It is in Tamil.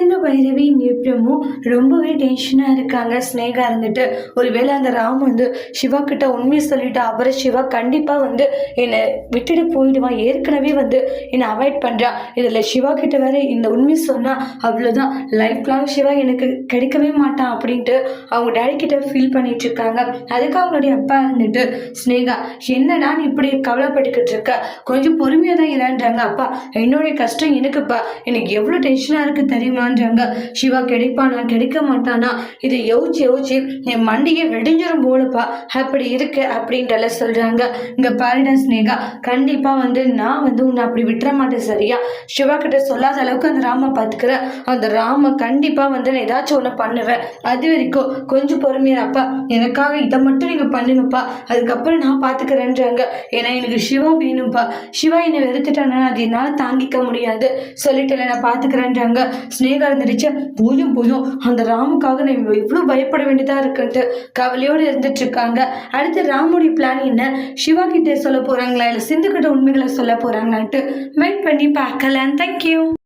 இருந்து பைரவி நிப்ரமும் ரொம்பவே டென்ஷனாக இருக்காங்க. ஸ்னேகா இருந்துட்டு ஒருவேளை அந்த ராம் வந்து சிவா கிட்ட உண்மையை சொல்லிட்டு அப்புறம் சிவா கண்டிப்பாக வந்து என்னை விட்டுட்டு போயிடுவான். ஏற்கனவே வந்து என்னை அவாய்ட் பண்ணுறான் இதில் சிவா கிட்ட வேற இந்த உண்மை சொன்னால் அவ்வளோதான் லைஃப் லாங் சிவா எனக்கு கிடைக்கவே மாட்டான் அப்படின்ட்டு அவங்க டேடி கிட்ட ஃபீல் பண்ணிட்டு இருக்காங்க. அதுக்கு அவங்களுடைய அப்பா இருந்துட்டு ஸ்னேகா என்னடா நீ இப்படி கவலைப்பட்டுக்கிட்டு இருக்க? கொஞ்சம் பொறுமையாக தான் இறான்றாங்க அப்பா என்னுடைய கஷ்டம் எனக்குப்பா. எனக்கு எவ்வளோ டென்ஷனாக இருக்குது தெரியுமா? பண்ணுறாங்க சிவா கிடைப்பானா? கிடைக்க மாட்டானா இதை யோசிச்சு யோசிச்சு என் மண்டியை வெடிஞ்சிரும் போலப்பா. அப்படி இருக்கு அப்படின்றல சொல்கிறாங்க இங்கே பாருடா ஸ்னேகா கண்டிப்பாக வந்து நான் வந்து உன்னை அப்படி விட்டுற மாட்டேன் சரியா? சிவா கிட்ட சொல்லாத அளவுக்கு அந்த ராமை பார்த்துக்கிறேன் அந்த ராமை கண்டிப்பாக வந்து நான் ஏதாச்சும் ஒன்று பண்ணுவேன். அது வரைக்கும் கொஞ்சம் பொறுமையாப்பா எனக்காக இதை மட்டும் நீங்கள் பண்ணுங்கப்பா. அதுக்கப்புறம் நான் பார்த்துக்கிறேன்றாங்க ஏன்னா எனக்கு சிவா வேணும்ப்பா சிவா என்னை வெறுத்துட்டானா? அது என்னால் தாங்கிக்க முடியாது. சொல்லிட்டு நான் பார்த்துக்கிறேன்றாங்க ஸ்னேகா இருந்துடுச்சு போயும் போயும் அந்த ராமுக்காக நான் எவ்வளோ பயப்பட வேண்டியதாக இருக்குன்ட்டு கவலையோடு இருந்துட்டு இருக்காங்க அடுத்து ராமுடைய பிளான் என்ன? சிவா கிட்டே சொல்ல போகிறாங்களா இல்லை சிந்து கிட்ட உண்மைகளை சொல்ல போகிறாங்களான்ட்டு வெயிட் பண்ணி பார்க்கலாம். தேங்க்யூ